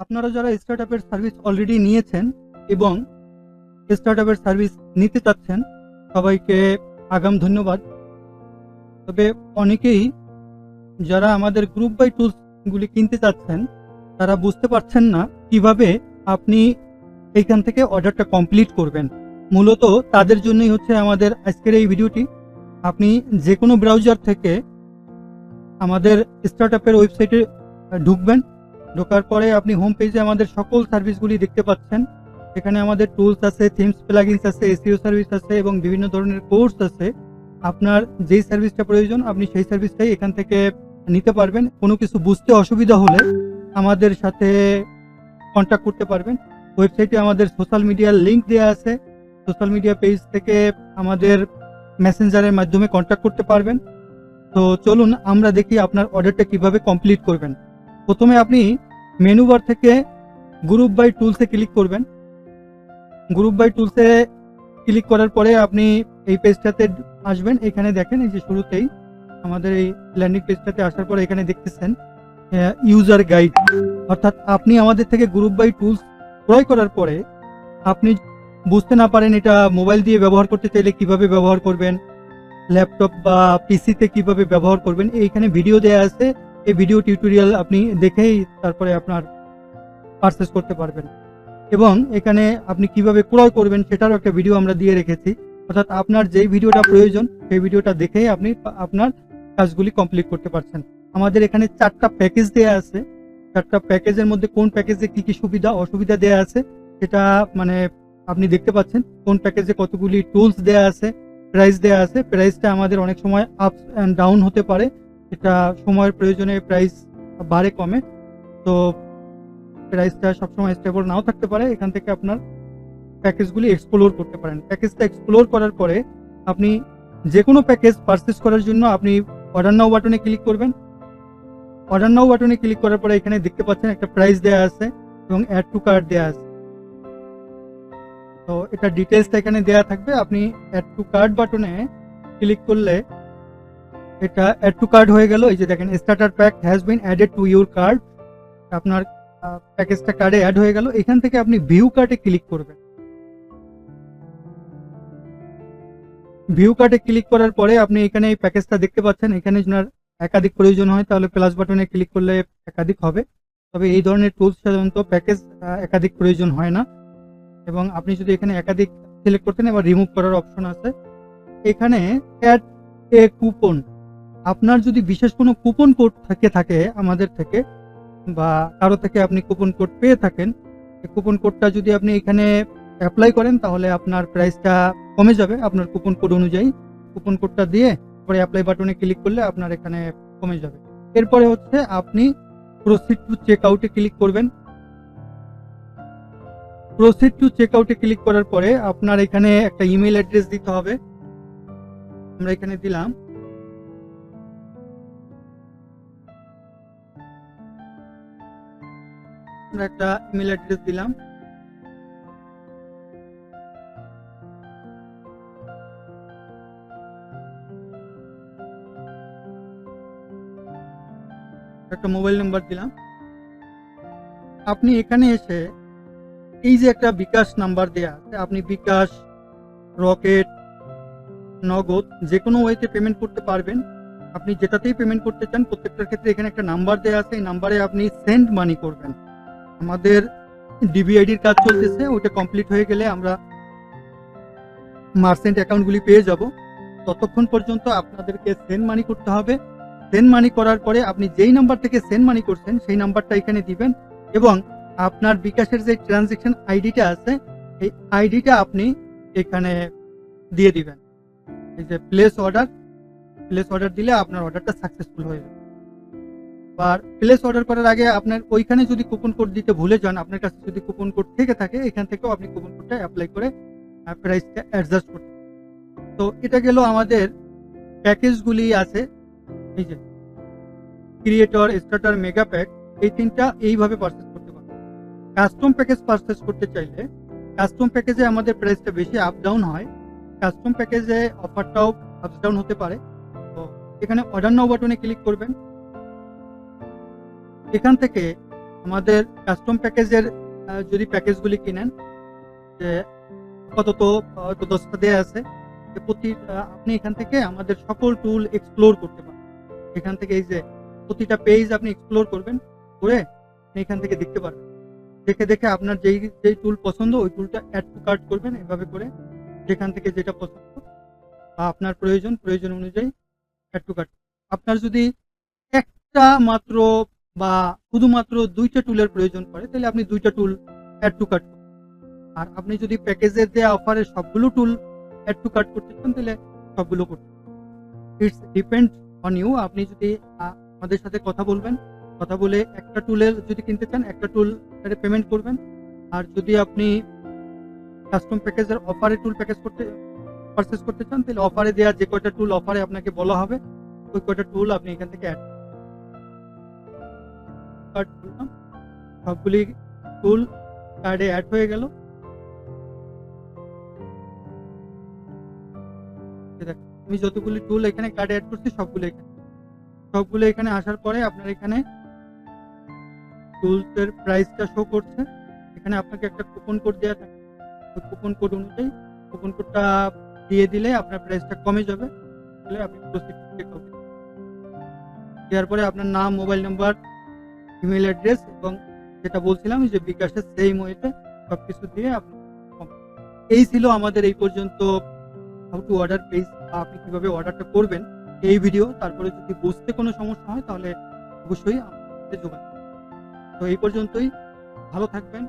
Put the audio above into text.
আপনারা যারা স্টার্টআপের service already নিয়েছেন এবং স্টার্টআপের সার্ভিস নিতে চাচ্ছেন, সবাইকে আগাম ধন্যবাদ। তবে অনেকেই যারা আমাদের গ্রুপ বাই টুলসগুলি কিনতে চাচ্ছেন, তারা বুঝতে পারছেন না কীভাবে আপনি এইখান থেকে অর্ডারটা কমপ্লিট করবেন। মূলত তাদের জন্যই হচ্ছে আমাদের আজকের এই ভিডিওটি। আপনি যে কোনো ব্রাউজার থেকে আমাদের স্টার্টআপের ওয়েবসাইটে ঢুকবেন ঢোকার পরে আপনি হোম পেজে আমাদের সকল সার্ভিসগুলি দেখতে পাচ্ছেন। এখানে আমাদের টুলস আছে থিমস প্লাগিনস আছে এসিও সার্ভিস আছে এবং বিভিন্ন ধরনের কোর্স আছে। আপনার যেই সার্ভিসটা প্রয়োজন, আপনি সেই সার্ভিসটাই এখান থেকে নিতে পারবেন। কোনো কিছু বুঝতে অসুবিধা হলে আমাদের সাথে কন্ট্যাক্ট করতে পারবেন। ওয়েবসাইটে আমাদের সোশ্যাল মিডিয়ার লিঙ্ক দেওয়া আছে। সোশ্যাল মিডিয়া পেজ থেকে আমাদের মেসেঞ্জারের মাধ্যমে কন্ট্যাক্ট করতে পারবেন। তো চলুন, আমরা দেখি আপনার অর্ডারটা কীভাবে কমপ্লিট করবেন। প্রথমে আপনি মেনু বার থেকে গ্রুপ বাই টুলসে ক্লিক করবেন। গ্রুপ বাই টুলসে ক্লিক করার পরে আপনি এই পেজটাতে আসবেন। এখানে দেখেন, এই যে শুরুতেই আমাদের এই ল্যান্ডিং পেজটাতে আসার পরে এখানে দেখতেছেন ইউজার গাইড অর্থাৎ আপনি আমাদের থেকে গ্রুপ বাই টুলস ক্রয় করার পরে আপনি বুঝতে না পারেন এটা মোবাইল দিয়ে ব্যবহার করতে চাইলে কীভাবে ব্যবহার করবেন ল্যাপটপ বা পিসিতে কীভাবে ব্যবহার করবেন, এইখানে ভিডিও দেওয়া আছে। এই ভিডিও টিউটোরিয়াল আপনি দেখেই তারপরে আপনার পারচেস করতে পারবেন। এবং এখানে আপনি কীভাবে ক্রয় করবেন সেটারও একটা ভিডিও আমরা দিয়ে রেখেছি। অর্থাৎ আপনার যেই ভিডিওটা প্রয়োজন, সেই ভিডিওটা দেখেই আপনি আপনার কাজগুলি কমপ্লিট করতে পারছেন। আমাদের এখানে চারটা প্যাকেজ দেয়া আছে। চারটা প্যাকেজের মধ্যে কোন প্যাকেজে কি কি সুবিধা, অসুবিধা দেয়া আছে, সেটা মানে আপনি দেখতে পাচ্ছেন। কোন প্যাকেজে কতগুলি টুলস দেয়া আছে প্রাইস দেয়া আছে। প্রাইসটা আমাদের অনেক সময় আপ অ্যান্ড ডাউন হতে পারে। এটা সময়ের প্রয়োজনে প্রাইস বাড়ে, কমে। তো প্রাইসটা সবসময় স্টেবল নাও থাকতে পারে। এখান থেকে আপনার প্যাকেজগুলি এক্সপ্লোর করতে পারেন। প্যাকেজটা এক্সপ্লোর করার পরে আপনি যে কোনো প্যাকেজ পারচেস করার জন্য আপনি অর্ডার নাও বাটনে ক্লিক করবেন। অর্ডার নাও বাটনে ক্লিক করার পরে এখানে দেখতে পাচ্ছেন একটা প্রাইস দেওয়া আছে এবং অ্যাড টু কার্ড দেওয়া আছে। তো এটা ডিটেলসটা এখানে দেওয়া থাকবে। আপনি অ্যাড টু কার্ড বাটনে ক্লিক করলে এটা অ্যাড টু কার্ড হয়ে গেল। এই যে দেখেন starter pack has been added to your cart আপনার প্যাকেজটা কার্ডে অ্যাড হয়ে গেল। এখান থেকে আপনি ভিউ কার্ডে ক্লিক করবেন। ভিউ কার্ডে ক্লিক করার পরে আপনি এখানে এই প্যাকেজটা দেখতে পাচ্ছেন। এখানে আপনার একাধিক প্রয়োজন হয়, তাহলে প্লাস বাটনে ক্লিক করলে একাধিক হবে। তবে এই ধরনের টুলস সাধারণত প্যাকেজ একাধিক প্রয়োজন হয় না। এবং আপনি যদি এখানে একাধিক সিলেক্ট করতেন, এবার রিমুভ করার অপশন আছে। এখানে অ্যাড এ কুপন আপনার যদি বিশেষ কোনো কুপন কোড থেকে, থাকে আমাদের থেকে, বা কারও থেকে আপনি কুপন কোড পেয়ে থাকেন কুপন কোডটা যদি আপনি এখানে অ্যাপ্লাই করেন, তাহলে আপনার প্রাইসটা কমে যাবে আপনার কুপন কোড অনুযায়ী। কুপন কোডটা দিয়ে পরে অ্যাপ্লাই বাটনে ক্লিক করলে আপনার এখানে কমে যাবে। এরপরে হচ্ছে আপনি প্রসিড টু চেক আউটে ক্লিক করবেন। প্রসিড টু চেক আউটে ক্লিক করার পরে আপনার এখানে একটা ইমেল অ্যাড্রেস দিতে হবে। আমরা এখানে দিলাম। আমরা একটা ইমেল অ্যাড্রেস দিলাম। একটা মোবাইল নাম্বার দিলাম। আপনি এখানে এসে এই যে একটা বিকাশ নাম্বার দেয়া আপনি বিকাশ, রকেট, নগদ যে কোনো ওয়েতে পেমেন্ট করতে পারবেন। আপনি যেটাতেই পেমেন্ট করতে চান, প্রত্যেকটার ক্ষেত্রে এখানে একটা নাম্বার দেওয়া আছে, এই নাম্বারে আপনি সেন্ড মানি করবেন। আমাদের ডিবিআইডির কাজ চলতেছে ওইটা কমপ্লিট হয়ে গেলে আমরা মার্চেন্ট অ্যাকাউন্টগুলি পেয়ে যাব। ততক্ষণ পর্যন্ত আপনাদেরকে সেন্ড মানি করতে হবে। সেন্ড মানি করার পরে আপনি যেই নাম্বার থেকে সেন্ড মানি করছেন, সেই নাম্বারটা এখানে দিবেন এবং আপনার বিকাশের যে ট্রানজেকশন আইডিটা আছে, এই আইডিটা আপনি এখানে দিয়ে দিবেন। এই যে প্লেস অর্ডার প্লেস অর্ডার দিলে আপনার অর্ডারটা সাকসেসফুল হয়ে যাবে। আর প্লেস অর্ডার করার আগে আপনার ওইখানে যদি কুপন কোড দিতে ভুলে যান, আপনার কাছে যদি কুপন কোড থেকে থাকে, এখান থেকেও আপনি কুপন কোডটা অ্যাপ্লাই করে প্রাইসটা অ্যাডজাস্ট করতে তো এটা গেল আমাদের প্যাকেজগুলি আছে। এই যে ক্রিয়েটর স্টার্টার মেগা প্যাক এই তিনটা এইভাবে পারচেস করতে পারবেন। কাস্টম প্যাকেজ পারচেস করতে চাইলে কাস্টম প্যাকেজে আমাদের প্রাইসটা বেশি আপ ডাউন হয়। কাস্টম প্যাকেজে অফারটাও আপ ডাউন হতে পারে। তো এখানে অর্ডার নাও বাটনে ক্লিক করবেন। এখান থেকে আমাদের কাস্টম প্যাকেজের যদি প্যাকেজগুলি কিনেন, যে আপাতত দশটা দেয়া আছে প্রতি আপনি এখান থেকে আমাদের সকল টুল এক্সপ্লোর করতে পারেন। এখান থেকে এই যে প্রতিটা পেজ আপনি এক্সপ্লোর করবেন, করে এখান থেকে দেখতে পারবেন। দেখে দেখে আপনার যেই যেই টুল পছন্দ, ওই টুলটা অ্যাড টু কার্ট করবেন এভাবে করে যেখান থেকে যেটা পছন্দ বা আপনার প্রয়োজন প্রয়োজন অনুযায়ী অ্যাড টু কার্ট আপনার যদি একটা মাত্র বা শুধুমাত্র দুইটা টুলের প্রয়োজন পড়ে, তাহলে আপনি দুইটা টুল অ্যাড টু কাট আর আপনি যদি প্যাকেজের দেওয়া অফারে সবগুলো টুল অ্যাড টু কাট করতে চান, তাহলে সবগুলো করতে ইটস ডিপেন্ড অন ইউ আপনি যদি আমাদের সাথে কথা বলবেন, কথা বলে একটা টুলের যদি কিনতে চান, একটা টুল পেমেন্ট করবেন। আর যদি আপনি কাস্টম প্যাকেজের অফারে টুল প্যাকেজ করতে পারচেস করতে চান, তাহলে অফারে দেওয়া যে কয়টা টুল অফারে আপনাকে বলা হবে, ওই কয়টা টুল আপনি এখান থেকে অ্যাড কার্ড করলাম সবগুলি টুল কার্ডে অ্যাড হয়ে গেল। আমি যতগুলি টুল এখানে কার্ডে অ্যাড করছি সবগুলো এখানে। সবগুলো এখানে আসার পরে আপনার এখানে টুলস এর প্রাইসটা শো করছে। এখানে আপনাকে একটা কুপন কোড দেওয়া থাকে। কুপন কোড অনুযায়ী কুপন কোডটা দিয়ে দিলে আপনার প্রাইসটা কমে যাবে। আপনি হবে দেওয়ার পরে আপনার নাম মোবাইল নাম্বার ইমেল অ্যাড্রেস এবং যেটা বলছিলাম যে বিকাশের সেই সব কিছু দিয়ে এই ছিল আমাদের এই পর্যন্ত হাউ টু অর্ডার পেজ আপনি কীভাবে অর্ডারটা করবেন এই ভিডিও তারপরে যদি বুঝতে কোনো সমস্যা হয়, তাহলে অবশ্যই আমাদের যোগাযোগ তো এই পর্যন্তই। ভালো থাকবেন।